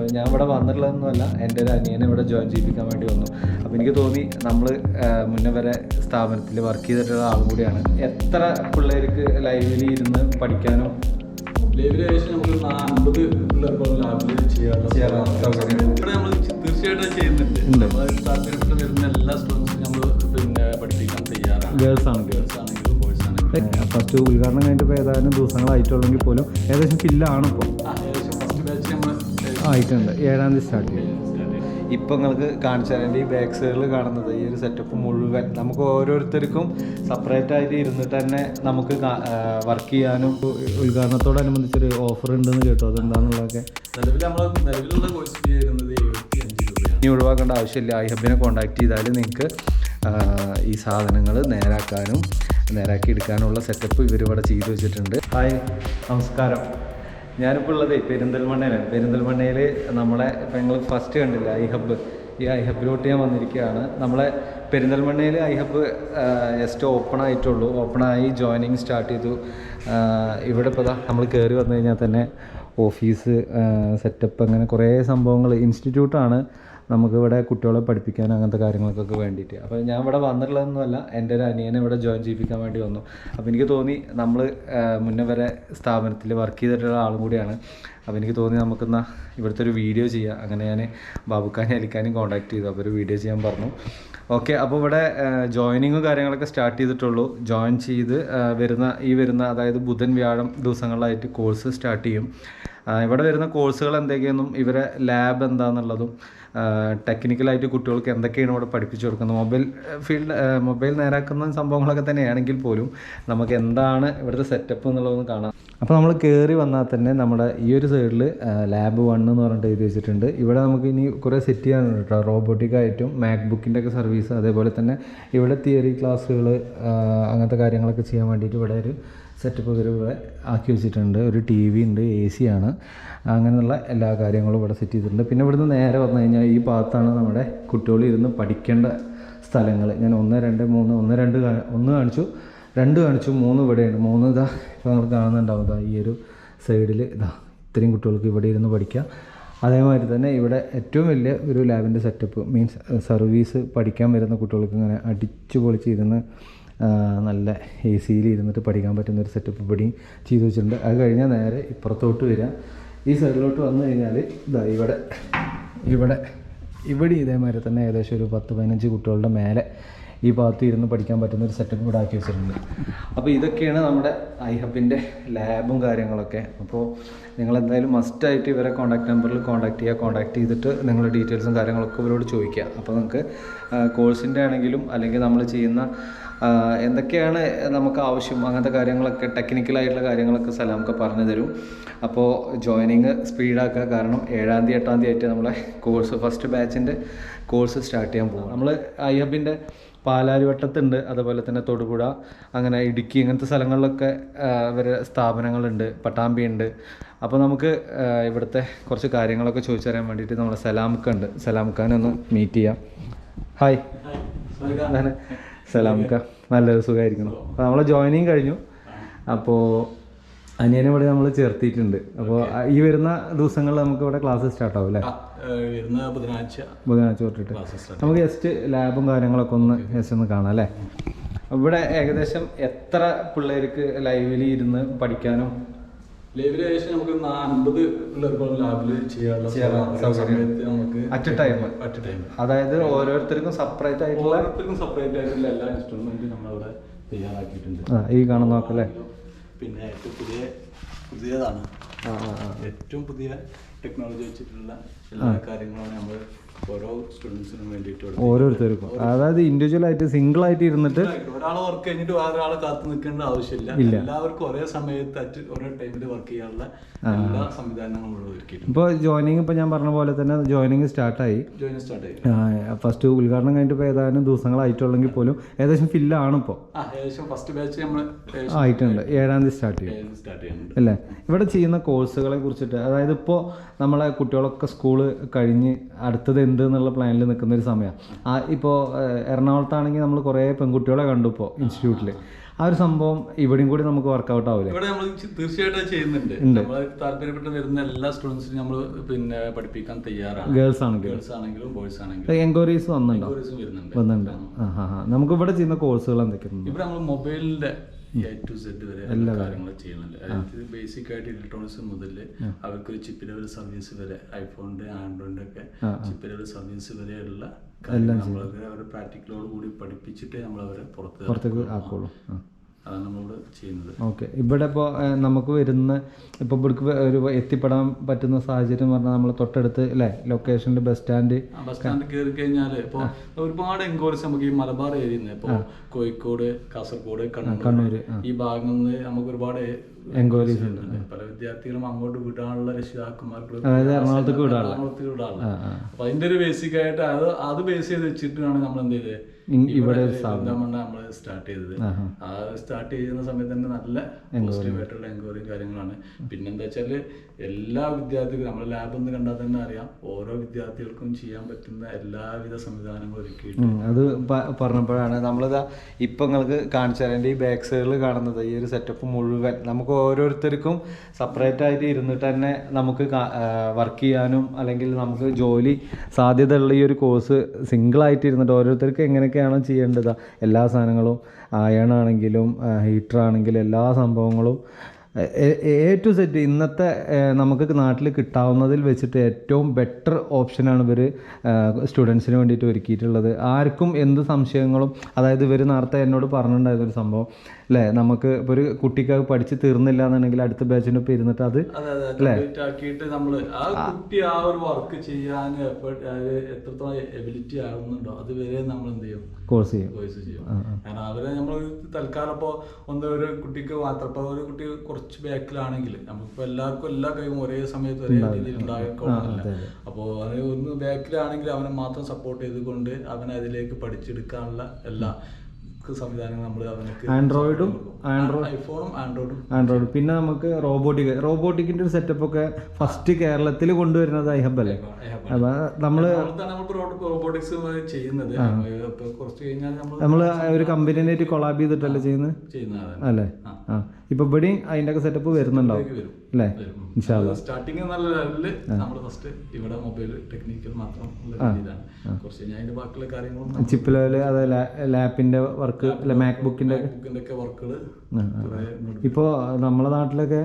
അപ്പോൾ ഞാൻ ഇവിടെ വന്നിട്ടുള്ളതൊന്നുമല്ല. എന്റെ ഒരു അനിയനെ ഇവിടെ ജോയിൻ ചെയ്യിപ്പിക്കാൻ വേണ്ടി വന്നു. അപ്പോൾ എനിക്ക് തോന്നി നമ്മൾ മുന്നേ വരെ സ്ഥാപനത്തിൽ വർക്ക് ചെയ്തിട്ടുള്ള ആളും കൂടിയാണ്. എത്ര പിള്ളേർക്ക് ലൈബ്രറി ഇരുന്ന് പഠിക്കാനോ ഏകദേശം നമുക്ക് അൻപത് പിള്ളേർക്കോളം ലാബിൽ. ഇവിടെ നമ്മൾ തീർച്ചയായിട്ടും ചെയ്യുന്നുണ്ട്. ഉണ്ട്. നമ്മൾ താല്പര്യപ്പെട്ട് വരുന്ന എല്ലാ സ്റ്റുഡൻസും നമ്മൾ പിന്നെ പഠിപ്പിക്കാൻ തയ്യാറാണ്. ഗേൾസ് ആണ്. ഗേൾസ് ആണെങ്കിലും ബോയ്സ് ആണെങ്കിലും ഫസ്റ്റ് ഉദ്ഘാടനം കഴിഞ്ഞിട്ട് ഏതാനും ദിവസങ്ങളായിട്ടുള്ളെങ്കിൽ പോലും ഏകദേശം ഫില്ലാണ് ഇപ്പോൾ ആയിട്ടുണ്ട്. ഏഴാം തീയതി സ്റ്റാർട്ട് ചെയ്യും ഇപ്പം നിങ്ങൾക്ക് കാണിച്ചു തരാം ഈ ബാക്ക് സൈഡിൽ കാണുന്നത് ഈ ഒരു സെറ്റപ്പ് മുഴുവൻ. നമുക്ക് ഓരോരുത്തർക്കും സെപ്പറേറ്റ് ആയിട്ട് ഇരുന്നിട്ട് തന്നെ നമുക്ക് വർക്ക് ചെയ്യാനും ഉദ്ഘാടനത്തോടനുബന്ധിച്ചൊരു ഓഫർ ഉണ്ടെന്ന് കേട്ടോ. അതെന്താണെന്നുള്ളതൊക്കെ നിലവിൽ നമ്മൾ നിലവിലുള്ള കോഴ്സ് ഇനി ഒഴിവാക്കേണ്ട ആവശ്യമില്ല. ഐ ഹബിനെ കോൺടാക്ട് ചെയ്താൽ നിങ്ങൾക്ക് ഈ സാധനങ്ങൾ നേരാക്കാനും നേരാക്കി എടുക്കാനുള്ള സെറ്റപ്പ് ഇവരിവിടെ ചെയ്തു വെച്ചിട്ടുണ്ട്. ഹായ് നമസ്കാരം. ഞാനിപ്പോൾ ഉള്ളത് പെരിന്തൽമണ്ണയിലാണ്. പെരിന്തൽമണ്ണയിൽ നമ്മളെ ഞങ്ങൾ ഫസ്റ്റ് കണ്ടില്ല ഐ ഹബ്ബ് ഈ ഐ ഹബ്ബിലോട്ട് ഞാൻ വന്നിരിക്കുകയാണ്. നമ്മളെ പെരിന്തൽമണ്ണയിൽ ഐ ഹബ്ബ് ജസ്റ്റ് ഓപ്പൺ ആയിട്ടുള്ളൂ. ഓപ്പണായി ജോയിനിങ് സ്റ്റാർട്ട് ചെയ്തു. ഇവിടെ ഇപ്പോൾ നമ്മൾ കയറി വന്നു കഴിഞ്ഞാൽ തന്നെ ഓഫീസ് സെറ്റപ്പ് അങ്ങനെ കുറേ സംഭവങ്ങൾ ഇൻസ്റ്റിറ്റ്യൂട്ടാണ് നമുക്കിവിടെ കുട്ടികളെ പഠിപ്പിക്കാൻ അങ്ങനത്തെ കാര്യങ്ങൾക്കൊക്കെ വേണ്ടിയിട്ട്. അപ്പോൾ ഞാൻ ഇവിടെ വന്നിട്ടുള്ളതൊന്നുമല്ല എന്റെ ഒരു അനിയനെ ഇവിടെ ജോയിൻ ചെയ്യിപ്പിക്കാൻ വേണ്ടി വന്നു. അപ്പോൾ എനിക്ക് തോന്നി നമ്മൾ മുന്നേ വരെ സ്ഥാപനത്തിൽ വർക്ക് ചെയ്തിട്ടുള്ള ആളും കൂടിയാണ്. അപ്പോൾ എനിക്ക് തോന്നി നമുക്കെന്നാൽ ഇവിടുത്തെ ഒരു വീഡിയോ ചെയ്യാം. അങ്ങനെ ഞാൻ ബാബുക്കാനും അലിക്കാനും കോൺടാക്ട് ചെയ്തു. അപ്പോൾ ഒരു വീഡിയോ ചെയ്യാൻ പറഞ്ഞു. ഓക്കെ അപ്പോൾ ഇവിടെ ജോയിനിങ്ങും കാര്യങ്ങളൊക്കെ സ്റ്റാർട്ട് ചെയ്തിട്ടുള്ളൂ. ജോയിൻ ചെയ്ത് വരുന്ന ഈ വരുന്ന അതായത് ബുധൻ വ്യാഴം ദിവസങ്ങളിലായിട്ട് കോഴ്സ് സ്റ്റാർട്ട് ചെയ്യും. ഇവിടെ വരുന്ന കോഴ്സുകൾ എന്തൊക്കെയെന്നും ഇവരെ ലാബ് എന്താണെന്നുള്ളതും ടെക്നിക്കലായിട്ട് കുട്ടികൾക്ക് എന്തൊക്കെയാണ് ഇവിടെ പഠിപ്പിച്ചു കൊടുക്കുന്നത്. മൊബൈൽ ഫീൽഡ് മൊബൈൽ നേരാക്കുന്ന സംഭവങ്ങളൊക്കെ തന്നെയാണെങ്കിൽ പോലും നമുക്ക് എന്താണ് ഇവിടുത്തെ സെറ്റപ്പ് എന്നുള്ളതൊന്ന് കാണാം. അപ്പോൾ നമ്മൾ കയറി വന്നാൽ തന്നെ നമ്മുടെ ഈ ഒരു സൈഡിൽ ലാബ് വൺ എന്ന് പറഞ്ഞിട്ട് എഴുതി വെച്ചിട്ടുണ്ട്. ഇവിടെ നമുക്ക് ഇനി കുറേ സെറ്റ് ചെയ്യാനുണ്ട് കേട്ടോ. റോബോട്ടിക് ആയിട്ടും മാക് ബുക്കിന്റെ ഒക്കെ സർവീസ് അതേപോലെ തന്നെ ഇവിടെ തിയറി ക്ലാസ്സുകൾ അങ്ങനത്തെ കാര്യങ്ങളൊക്കെ ചെയ്യാൻ വേണ്ടിയിട്ട് ഇവിടെ ഒരു സെറ്റപ്പ് ഇവർ ഇവിടെ ആക്കി വെച്ചിട്ടുണ്ട്. ഒരു ടി വി ഉണ്ട് എ സി ആണ്. അങ്ങനെയുള്ള എല്ലാ കാര്യങ്ങളും ഇവിടെ സെറ്റ് ചെയ്തിട്ടുണ്ട്. പിന്നെ ഇവിടുന്ന് നേരെ വന്നു കഴിഞ്ഞാൽ ഈ ഭാഗത്താണ് നമ്മുടെ കുട്ടികൾ ഇരുന്ന് പഠിക്കേണ്ട സ്ഥലങ്ങൾ. ഞാൻ ഒന്ന് രണ്ട് മൂന്ന് ഒന്ന് രണ്ട് ഒന്ന് കാണിച്ചു രണ്ട് കാണിച്ചു മൂന്ന് ഇവിടെയുണ്ട്. മൂന്ന് ഇതാ ഇപ്പോൾ നിങ്ങൾ കാണുന്നുണ്ടാവും. ഇതാ ഈ ഒരു സൈഡിൽ ഇതാ ഇത്രയും കുട്ടികൾക്ക് ഇവിടെ ഇരുന്ന് പഠിക്കാം. അതേമാതിരി തന്നെ ഇവിടെ ഏറ്റവും വലിയ ഒരു ലാബിന്റെ സെറ്റപ്പ് മീൻസ് സർവീസ് പഠിക്കാൻ വരുന്ന കുട്ടികൾക്ക് ഇങ്ങനെ അടിച്ചു പൊളിച്ച് ഇരുന്ന് നല്ല എ സിയിൽ ഇരുന്നിട്ട് പഠിക്കാൻ പറ്റുന്ന ഒരു സെറ്റപ്പ് ഇവിടെയും ചെയ്തു വെച്ചിട്ടുണ്ട്. അത് കഴിഞ്ഞാൽ നേരെ ഇപ്പുറത്തോട്ട് വരിക ഈ സൈഡിലോട്ട് വന്നു കഴിഞ്ഞാൽ ഇതാ ഇവിടെ ഇവിടെ ഇവിടെ ഇതേമാതിരി തന്നെ ഏകദേശം ഒരു പത്ത് പതിനഞ്ച് കുട്ടികളുടെ മേലെ ഈ ഭാഗത്ത് ഇരുന്ന് പഠിക്കാൻ പറ്റുന്ന ഒരു സെറ്റപ്പ് ഇവിടെ ആക്കി വെച്ചിട്ടുണ്ട്. അപ്പോൾ ഇതൊക്കെയാണ് നമ്മുടെ ഐ ഹബിന്റെ ലാബും കാര്യങ്ങളൊക്കെ. അപ്പോൾ നിങ്ങൾ എന്തായാലും മസ്റ്റായിട്ട് ഇവരെ കോൺടാക്ട് നമ്പറിൽ കോൺടാക്ട് ചെയ്യുക. കോൺടാക്ട് ചെയ്തിട്ട് നിങ്ങളുടെ ഡീറ്റെയിൽസും കാര്യങ്ങളൊക്കെ ഇവരോട് ചോദിക്കുക. അപ്പോൾ നിങ്ങൾക്ക് കോഴ്സിന്റെ ആണെങ്കിലും അല്ലെങ്കിൽ നമ്മൾ ചെയ്യുന്ന എന്തൊക്കെയാണ് നമുക്ക് ആവശ്യം? അങ്ങനത്തെ കാര്യങ്ങളൊക്കെ ടെക്നിക്കലായിട്ടുള്ള കാര്യങ്ങളൊക്കെ സലാമൊക്കെ പറഞ്ഞു തരും. അപ്പോൾ ജോയിനിങ് സ്പീഡാക്കുക കാരണം ഏഴാം തീയതി എട്ടാം തീയതി ആയിട്ട് നമ്മളെ കോഴ്സ് ഫസ്റ്റ് ബാച്ചിന്റെ കോഴ്സ് സ്റ്റാർട്ട് ചെയ്യാൻ പോകും നമ്മൾ ഐ ഹബിന്റെ പാലാരിവട്ടത്തുണ്ട്. അതുപോലെ തന്നെ തൊടുപുഴ അങ്ങനെ ഇടുക്കി ഇങ്ങനത്തെ സ്ഥലങ്ങളിലൊക്കെ ഇവരെ സ്ഥാപനങ്ങളുണ്ട്. പട്ടാമ്പി ഉണ്ട് അപ്പോൾ നമുക്ക് ഇവിടുത്തെ കുറച്ച് കാര്യങ്ങളൊക്കെ ചോദിച്ചറിയാൻ വേണ്ടിയിട്ട് നമ്മളെ സലാമുക്കുണ്ട് ഉണ്ട്. ഒന്ന് മീറ്റ് ചെയ്യാം. ഹായ് സലാമുക്ക നല്ലൊരു സുഖമായിരിക്കണം അപ്പോൾ നമ്മളെ ജോയിനിങ് കഴിഞ്ഞു. അപ്പോൾ അനിയനെ ഇവിടെ നമ്മൾ ചേർത്തിയിട്ടുണ്ട്. അപ്പോൾ ഈ വരുന്ന ദിവസങ്ങളിൽ നമുക്ക് ഇവിടെ ക്ലാസ് സ്റ്റാർട്ട് ആവും അല്ലേ? ബുധനാഴ്ച ബുധനാഴ്ച തൊട്ടിട്ട്. നമുക്ക് ജസ്റ്റ് ലാബും കാര്യങ്ങളൊക്കെ ഒന്ന് ജസ്റ്റ് ഒന്ന് കാണാം അല്ലേ? ഇവിടെ ഏകദേശം എത്ര പിള്ളേർക്ക് ലൈവിൽ ഇരുന്ന് പഠിക്കാനും ഏകദേശം നമുക്ക് അൻപത് പിള്ളേർക്കോളം ലാബിൽ ചെയ്യാനുള്ള ചെയ്യാനുള്ള ഒരു സൗകര്യം. സമയത്ത് നമുക്ക് അറ്റ് ടൈം അറ്റ് ടൈം അതായത് ഓരോരുത്തർക്കും സെപ്പറേറ്റ് ആയിട്ടുള്ള ഓരോരുത്തർക്കും സെപ്പറേറ്റ് ആയിട്ടുള്ള എല്ലാ ഇൻസ്ട്രുമെന്റും നമ്മളിവിടെ തയ്യാറാക്കിയിട്ടുണ്ട്. ഈ കാണുന്ന നോക്കല്ലേ പിന്നെ ഏറ്റവും പുതിയ പുതിയതാണ്. ഏറ്റവും പുതിയ ടെക്നോളജി വെച്ചിട്ടുള്ള എല്ലാ കാര്യങ്ങളാണ് നമ്മൾ ഓരോ സ്റ്റുഡൻസിനും വേണ്ടിയിട്ട്. ഓരോരുത്തർക്കും. അതായത് ഇൻഡിവിജ്വൽ ആയിട്ട് സിംഗിൾ ആയിട്ട് ഇരുന്നിട്ട് ഒരാൾ വർക്ക് കഴിഞ്ഞിട്ട് വേറെ കാത്തു നിൽക്കേണ്ട ആവശ്യമില്ല. എല്ലാവർക്കും ഒരേ സമയത്ത് ഓരോ ഒരേ ടൈമിൽ വർക്ക് ചെയ്യാനുള്ള എല്ലാ സംവിധാനങ്ങളും ഒരുക്കിയിട്ടുണ്ട്. ഇപ്പോൾ ജോയിനിങ് ഇപ്പോൾ ഞാൻ പറഞ്ഞ പോലെ തന്നെ ജോയിനിങ് സ്റ്റാർട്ടായി ജോയിൻ സ്റ്റാർട്ട് ചെയ്തു ഫസ്റ്റ് ഉദ്ഘാടനം കഴിഞ്ഞിട്ട് ഇപ്പോൾ ഏതാനും ദിവസങ്ങളായിട്ടുള്ളെങ്കിൽ പോലും ഏകദേശം ഫില്ലാണ് ഇപ്പോൾ ഏകദേശം ഫസ്റ്റ് ബാച്ച് നമ്മൾ ആയിട്ടുണ്ട്. ഏഴാം തീയതി സ്റ്റാർട്ട് ചെയ്യും സ്റ്റാർട്ട് ചെയ്യുന്നുണ്ട്. അല്ലേ? ഇവിടെ ചെയ്യുന്ന കോഴ്സുകളെ കുറിച്ചിട്ട് അതായത് ഇപ്പോൾ നമ്മളെ കുട്ടികളൊക്കെ സ്കൂൾ കഴിഞ്ഞ് അടുത്തത് എന്ത് എന്നുള്ള പ്ലാനിൽ നിൽക്കുന്ന ഒരു സമയമാണ് ആ ഇപ്പോൾ എറണാകുളത്താണെങ്കിൽ നമ്മൾ കുറേ പെൺകുട്ടികളെ കണ്ടു ഇപ്പോൾ ഇൻസ്റ്റിറ്റ്യൂട്ടിൽ ആ ഒരു സംഭവം ഇവിടെയും കൂടി നമുക്ക് വർക്കൗട്ട് ആവില്ല ഇവിടെ നമ്മൾ തീർച്ചയായിട്ടും ചെയ്യുന്നുണ്ട്. നമ്മൾ താല്പര്യപ്പെട്ട് വരുന്ന എല്ലാ സ്റ്റുഡൻസിനും നമ്മൾ പിന്നെ പഠിപ്പിക്കാൻ തയ്യാറാണ്. ഗേൾസ് ആണെങ്കിലും. ഗേൾസ് ആണെങ്കിലും ബോയ്സ് ആണെങ്കിലും. എൻക്വയറീസ് വന്നിട്ടുണ്ടോ വരുന്നുണ്ട്. നമുക്ക് ഇവിടെ ചെയ്യുന്ന കോഴ്സുകൾ എന്തൊക്കെയാണ് ഇവിടെ നമ്മൾ മൊബൈലിന്റെ എ ടു സെഡ് വരെ എല്ലാ കാര്യങ്ങളും ചെയ്യുന്നുണ്ട്. അതായത് ബേസിക് ആയിട്ട് ഇലക്ട്രോണിക്സ് മുതൽ അവർക്ക് ചിപ്പ് ലെവൽ സർവീസ് വരെ ഐഫോണിന്റെ ആൻഡ്രോയിഡിന്റെ ഒക്കെ ചിപ്പ് ലെവൽ സർവീസ് വരെയുള്ള കാര്യങ്ങൾ നമ്മൾ അവരെ പ്രാക്ടിക്കലോട് കൂടി പഠിപ്പിച്ചിട്ട് നമ്മൾ അവരെ പുറത്ത് പുറത്തേക്ക് ആക്കുള്ളൂ. അതാണ് നമ്മളിവിടെ ചെയ്യുന്നത്. ഓക്കെ. ഇവിടെ ഇപ്പോൾ നമുക്ക് വരുന്ന ഇപ്പോൾ ഇവിടേക്ക് ഒരു എത്തിപ്പെടാൻ പറ്റുന്ന സാഹചര്യം എന്ന് പറഞ്ഞാൽ നമ്മൾ തൊട്ടടുത്ത് അല്ലേ? ലൊക്കേഷനിൽ ബസ് സ്റ്റാൻഡ് ബസ് സ്റ്റാൻഡ് കയറി കഴിഞ്ഞാൽ ഇപ്പോൾ ഒരുപാട് എൻക്വയറീസ് നമുക്ക് ഈ മലബാർ ഏരിയയിൽ നിന്ന് ഇപ്പോൾ കോഴിക്കോട് കാസർഗോഡ് കണ്ണൂർ കണ്ണൂർ ഈ ഭാഗങ്ങളിൽ നിന്ന് നമുക്ക് ഒരുപാട് എൻക്വയറീസ് ഉണ്ട്. പല വിദ്യാർത്ഥികളും അങ്ങോട്ട് വിടാനുള്ള രക്ഷിതാക്കന്മാർക്ക് അതായത് എറണാകുളത്തേക്ക് വിടാനുള്ള. എറണാകുളത്തേക്ക് വിടാനുള്ള. അപ്പൊ അതിന്റെ ഒരു ബേസിക് ആയിട്ട് അത് അത് ബേസ് ചെയ്ത് വെച്ചിട്ടാണ് നമ്മൾ എന്ത് ചെയ്തത് ഇവിടെ നമ്മൾ സ്റ്റാർട്ട് ചെയ്തത്. ആ സ്റ്റാർട്ട് ചെയ്യുന്ന സമയത്ത് തന്നെ നല്ല പോസിറ്റീവ് ആയിട്ടുള്ള എൻക്വയറിയും കാര്യങ്ങളാണ്. പിന്നെന്താ വെച്ചാൽ എല്ലാ വിദ്യാർത്ഥികളും നമ്മൾ ലാബ് ഒന്ന് കണ്ടാൽ തന്നെ അറിയാം. ഓരോ വിദ്യാർത്ഥികൾക്കും ചെയ്യാൻ പറ്റുന്ന എല്ലാവിധ സംവിധാനങ്ങളും ഒരുക്കിയിട്ടുണ്ട്. അത് പറഞ്ഞപ്പോഴാണ് നമ്മളിതാ ഇപ്പൊ നിങ്ങൾക്ക് കാണിച്ചു തരേണ്ട ഈ ബാക്ക് സൈഡിൽ കാണുന്നത് ഈ ഒരു സെറ്റപ്പ് മുഴുവൻ നമുക്ക് ഓരോരുത്തർക്കും സെപ്പറേറ്റ് ആയിട്ട് ഇരുന്നിട്ട് തന്നെ നമുക്ക് വർക്ക് ചെയ്യാനും അല്ലെങ്കിൽ നമുക്ക് ജോലി സാധ്യതയുള്ള ഈ ഒരു കോഴ്സ് സിംഗിളായിട്ട് ഇരുന്നിട്ട് ഓരോരുത്തർക്ക് എങ്ങനെയൊക്കെയാണോ ചെയ്യേണ്ടത്. എല്ലാ സാധനങ്ങളും അയൺ ആണെങ്കിലും ഹീറ്റർ ആണെങ്കിലും എല്ലാ സംഭവങ്ങളും എ ടു സെറ്റ് ഇന്നത്തെ നമുക്ക് നാട്ടിൽ കിട്ടാവുന്നതിൽ വെച്ചിട്ട് ഏറ്റവും ബെറ്റർ ഓപ്ഷനാണ് ഇവർ സ്റ്റുഡൻസിന് വേണ്ടിയിട്ട് ഒരുക്കിയിട്ടുള്ളത്. ആർക്കും എന്ത് സംശയങ്ങളും അതായത് ഇവർ നേരത്തെ എന്നോട് പറഞ്ഞിട്ടുണ്ടായിരുന്ന ഒരു സംഭവം അല്ലേ നമുക്ക് ഇപ്പോൾ ഒരു കുട്ടിക്ക് അത് പഠിച്ച് തീർന്നില്ല എന്നുണ്ടെങ്കിൽ അടുത്ത ബാച്ചിന്റെ ഒപ്പം ഇരുന്നിട്ട് അത് അല്ലേ അതെ നമ്മൾ ആ കുട്ടി ആ ഒരു വർക്ക് ചെയ്യാൻ എത്രത്തോളം എബിലിറ്റി ആകുന്നുണ്ടോ അതുവരെ നമ്മൾ എന്ത് ചെയ്യും? കോഴ്സ് ചെയ്യും. കോഴ്സ് ചെയ്യും. കാരണം അവരെ നമ്മൾ തൽക്കാലം ഇപ്പോൾ ഒന്ന് ഒരു കുട്ടിക്ക് മാത്രം ഇപ്പോൾ ഒരു കുട്ടി കുറച്ച് ബാക്കിലാണെങ്കിൽ നമുക്കിപ്പോൾ എല്ലാവർക്കും എല്ലാ കഴിവും ഒരേ സമയത്ത് ഒരേ രീതിയിൽ ഉണ്ടായിക്കൊള്ളുന്നില്ല അപ്പോ അത് ഒന്ന് ബാക്കിലാണെങ്കിൽ അവനെ മാത്രം സപ്പോർട്ട് ചെയ്തുകൊണ്ട് അവനെ അതിലേക്ക് പഠിച്ചെടുക്കാനുള്ള എല്ലാ സംവിധാനങ്ങളും നമ്മൾ അവനക്ക് ആൻഡ്രോയിഡും ഐഫോണും ആൻഡ്രോയിഡും ആൻഡ്രോയിഡ് പിന്നെ നമുക്ക് റോബോട്ടിക് റോബോട്ടിക്കിന്റെ ഒരു സെറ്റപ്പ് ഒക്കെ ഫസ്റ്റ് കേരളത്തിൽ കൊണ്ടുവരുന്നത് ഐഹബ് അല്ലേ? അപ്പൊ നമ്മൾ റോബോട്ടിക്സ് ചെയ്യുന്നത്. നമ്മൾ ഒരു കമ്പനിയായിട്ട് കൊളാബ് ചെയ്തിട്ടല്ലേ ചെയ്യുന്നത്? അല്ലേ? ആ. ഇപ്പൊ ഇവിടെയും അതിന്റെ ഒക്കെ സെറ്റപ്പ് വരുന്നുണ്ടാവും. വരും. അല്ലേ? സ്റ്റാർട്ടിങ് നല്ല ലെവലിൽ നമ്മൾ ഫസ്റ്റ് ഇവിടെ മൊബൈൽ ടെക്നിക്കൽ മാത്രം കുറച്ച് അതിന്റെ ബാക്കിയുള്ള കാര്യങ്ങളും ചിപ്പ് ലെവൽ അതെ ലാപ്പിന്റെ വർക്ക് മാക്ബുക്കിന്റെ മാക് ബുക്കിന്റെ ബുക്കിന്റെ ഒക്കെ? വർക്കുകൾ ഇപ്പോൾ നമ്മളെ നാട്ടിലൊക്കെ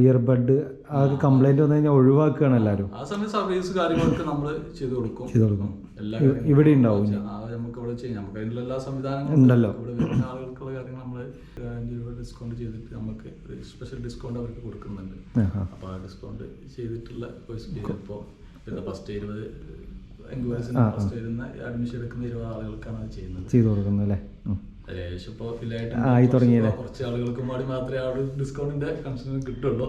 ഇയർബഡ് അതൊക്കെ കംപ്ലൈന്റ് വന്നു കഴിഞ്ഞാൽ ഒഴിവാക്കുകയാണ് എല്ലാവരും ആ സമയം സർവീസ് കാര്യങ്ങളൊക്കെ നമ്മൾ ചെയ്തു കൊടുക്കും. ചെയ്തു കൊടുക്കും. ഇവിടെ ഉണ്ടാവും നമുക്ക് ഇവിടെ ചെയ്യാം. നമുക്ക് അതിനുള്ള എല്ലാ സംവിധാനങ്ങളും ഉണ്ടല്ലോ. ഇവിടെ വരുന്ന ആളുകൾക്കുള്ള കാര്യങ്ങൾ നമ്മൾ അഞ്ച് രൂപ ഡിസ്കൗണ്ട് ചെയ്തിട്ട് നമുക്ക് സ്പെഷ്യൽ ഡിസ്കൗണ്ട് അവർക്ക് കൊടുക്കുന്നുണ്ട്. അപ്പൊ അപ്പോൾ ആ ഡിസ്കൗണ്ട് ചെയ്തിട്ടുള്ള ഇപ്പോൾ ഫസ്റ്റ് ഇരുപത് എൻക്വയറീസിന് ഫസ്റ്റ് വരുന്ന അഡ്മിഷൻ എടുക്കുന്ന ഇരുപത് ആളുകൾക്കാണ് അത് ചെയ്യുന്നത്. ചെയ്തു കൊടുക്കുന്നു അല്ലേ? ആയി തുടങ്ങിയല്ലേ? കുറച്ച് ആളുകൾക്ക് വേണ്ടി മാത്രമേ ആ ഒരു ഡിസ്കൗണ്ടിന്റെ കിട്ടുള്ളൂ.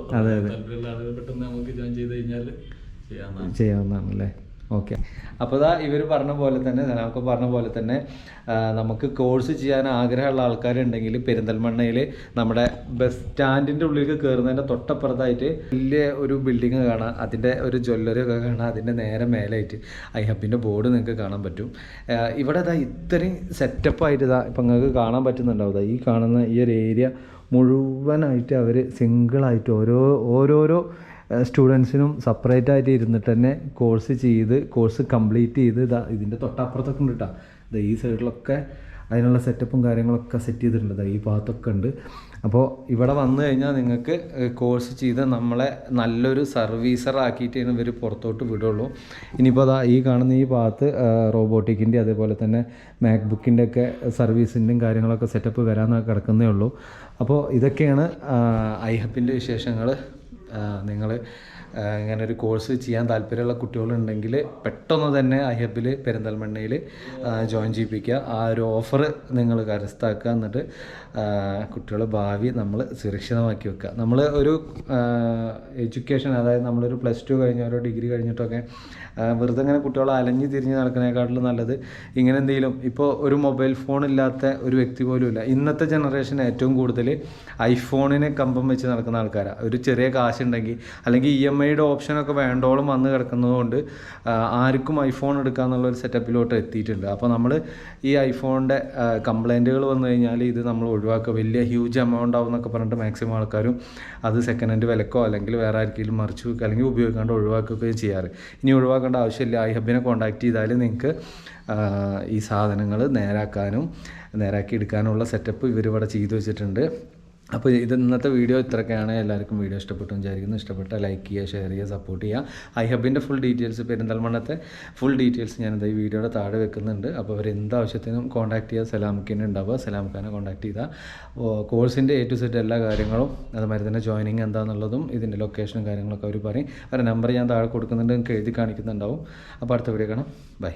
താല്പര്യമുള്ള ആളുകൾ പെട്ടെന്ന് നമുക്ക് ജോയിൻ ചെയ്ത് കഴിഞ്ഞാൽ ചെയ്യാവുന്നതാണ്. ചെയ്യാവുന്നതാണ് അല്ലേ ഓക്കെ അപ്പോൾ ഇതാ ഇവർ പറഞ്ഞ പോലെ തന്നെ നമുക്ക് പറഞ്ഞ പോലെ തന്നെ നമുക്ക് കോഴ്സ് ചെയ്യാൻ ആഗ്രഹമുള്ള ആൾക്കാരുണ്ടെങ്കിൽ പെരിന്തൽമണ്ണയിൽ നമ്മുടെ ബസ് സ്റ്റാൻഡിന്റെ ഉള്ളിലേക്ക് കയറുന്നതിന്റെ തൊട്ടപ്പുറത്തായിട്ട് വലിയ ഒരു ബിൽഡിങ് കാണാം. അതിന്റെ ഒരു ജ്വല്ലറി ഒക്കെ കാണാം. അതിന്റെ നേരെ മേലായിട്ട് ഐ ഹബിന്റെ ബോർഡ് നിങ്ങൾക്ക് കാണാൻ പറ്റും. ഇവിടെ ഇതാ ഇത്രയും സെറ്റപ്പായിട്ട് ഇതാ ഇപ്പം നിങ്ങൾക്ക് കാണാൻ പറ്റുന്നുണ്ടാവും. ഈ കാണുന്ന ഈ ഒരു ഏരിയ മുഴുവനായിട്ട് അവർ സിംഗിളായിട്ട് ഓരോ ഓരോരോ സ്റ്റുഡൻസിനും സെപ്പറേറ്റ് ആയിട്ട് ഇരുന്നിട്ട് തന്നെ കോഴ്സ് ചെയ്ത് കോഴ്സ് കംപ്ലീറ്റ് ചെയ്ത് ഇതാ ഇതിന്റെ തൊട്ടപ്പുറത്തൊക്കെ ഉണ്ട് കേട്ടോ ഇതാ ഈ സൈഡിലൊക്കെ അതിനുള്ള സെറ്റപ്പും കാര്യങ്ങളൊക്കെ സെറ്റ് ചെയ്തിട്ടുണ്ട്. ഈ ഭാഗത്തൊക്കെ ഉണ്ട്. അപ്പോൾ ഇവിടെ വന്നു കഴിഞ്ഞാൽ നിങ്ങൾക്ക് കോഴ്സ് ചെയ്ത് നമ്മളെ നല്ലൊരു സർവീസർ ആക്കിയിട്ടാണ് ഇവർ പുറത്തോട്ട് വിടുള്ളൂ. ഇനിയിപ്പോൾ അതാ ഈ കാണുന്ന ഈ ഭാഗത്ത് റോബോട്ടിക്കിന്റെ അതേപോലെ തന്നെ മാക് ബുക്കിന്റെ ഒക്കെ സർവീസിന്റെയും കാര്യങ്ങളൊക്കെ സെറ്റപ്പ് വരാൻ കിടക്കുന്നേ ഉള്ളൂ. അപ്പോൾ ഇതൊക്കെയാണ് ഐഹപ്പിന്റെ വിശേഷങ്ങൾ നിങ്ങൾ ഇങ്ങനെ ഒരു കോഴ്സ് ചെയ്യാൻ താല്പര്യമുള്ള കുട്ടികളുണ്ടെങ്കിൽ പെട്ടെന്ന് തന്നെ ഐഹബിൽ പെരിന്തൽമണ്ണയിൽ ജോയിൻ ചെയ്യിപ്പിക്കുക. ആ ഒരു ഓഫർ നിങ്ങൾ കരസ്ഥാക്കുക എന്നിട്ട് കുട്ടികളുടെ ഭാവി നമ്മൾ സുരക്ഷിതമാക്കി വെക്കുക. നമ്മൾ ഒരു എഡ്യൂക്കേഷൻ അതായത് നമ്മളൊരു പ്ലസ് ടു കഴിഞ്ഞോ ഡിഗ്രി കഴിഞ്ഞിട്ടൊക്കെ വെറുതെ ഇങ്ങനെ കുട്ടികളെ അലഞ്ഞു തിരിഞ്ഞ് നടക്കുന്നതിനേക്കാട്ടിലും നല്ലത് ഇങ്ങനെ എന്തെങ്കിലും. ഇപ്പോൾ ഒരു മൊബൈൽ ഫോൺ ഇല്ലാത്ത ഒരു വ്യക്തി പോലും ഇല്ല. ഇന്നത്തെ ജനറേഷൻ ഏറ്റവും കൂടുതൽ ഐഫോണിനെ കമ്പം വെച്ച് നടക്കുന്ന ആൾക്കാരാണ് ഒരു ചെറിയ കാശുണ്ടെങ്കിൽ അല്ലെങ്കിൽ ഇ എം മെയ്ഡ് ഓപ്ഷനൊക്കെ വേണ്ടോളം വന്ന് കിടക്കുന്നതുകൊണ്ട് ആർക്കും ഐഫോൺ എടുക്കുക ഒരു സെറ്റപ്പിലോട്ട് എത്തിയിട്ടുണ്ട്. അപ്പോൾ നമ്മൾ ഈ ഐഫോണിന്റെ കംപ്ലൈന്റുകൾ വന്നു കഴിഞ്ഞാൽ ഇത് നമ്മൾ ഒഴിവാക്കുക. വലിയ ഹ്യൂജ് എമൗണ്ട് ആവും എന്നൊക്കെ പറഞ്ഞിട്ട് മാക്സിമം ആൾക്കാരും അത് സെക്കൻഡ് ഹാൻഡ് വിലക്കോ അല്ലെങ്കിൽ വേറെ ആർക്കെങ്കിലും മറിച്ച് വെക്കുക അല്ലെങ്കിൽ ഉപയോഗിക്കാണ്ട് ഒഴിവാക്കുകയും ചെയ്യാറ്. ഇനി ഒഴിവാക്കേണ്ട ആവശ്യമില്ല. ഐ ഹബിനെ കോൺടാക്ട് ചെയ്താൽ നിങ്ങൾക്ക് ഈ സാധനങ്ങൾ നേരാക്കാനും നേരാക്കി എടുക്കാനുള്ള സെറ്റപ്പ് ഇവരിവിടെ ചെയ്തു വെച്ചിട്ടുണ്ട്. അപ്പോൾ ഇത് ഇന്നത്തെ വീഡിയോ ഇത്രയൊക്കെയാണ്. എല്ലാവർക്കും വീഡിയോ ഇഷ്ടപ്പെട്ടു വിചാരിക്കുന്നു. ഇഷ്ടപ്പെട്ട ലൈക്ക് ചെയ്യുക ഷെയർ ചെയ്യുക സപ്പോർട്ട് ചെയ്യുക. ഐ ഹബിന്റെ ഫുൾ ഡീറ്റെയിൽസ് പെരിന്തൽമണ്ണത്തെ ഫുൾ ഡീറ്റെയിൽസ് ഞാനിത് ഈ വീഡിയോയുടെ താഴെ വെക്കുന്നുണ്ട്. അപ്പോൾ അവർ എന്ത് ആവശ്യത്തിനും കോൺടാക്ട് ചെയ്യുക. സലാമിക്കിനെ ഉണ്ടാവുക. സലാമിക്കാനെ കോൺടാക്ട് ചെയ്താൽ കോഴ്സിന്റെ എ ടു സെറ്റ് എല്ലാ കാര്യങ്ങളും അതുമാതിരി തന്നെ ജോയിനിങ് എന്താണെന്നുള്ളതും ഇതിന്റെ ലൊക്കേഷനും കാര്യങ്ങളൊക്കെ അവർ പറയും. അവരുടെ നമ്പർ ഞാൻ താഴെ കൊടുക്കുന്നുണ്ട്. നിങ്ങൾക്ക് എഴുതി കാണിക്കുന്നുണ്ടാവും. അപ്പോൾ അടുത്ത വീഡിയോ കാണാം. ബൈ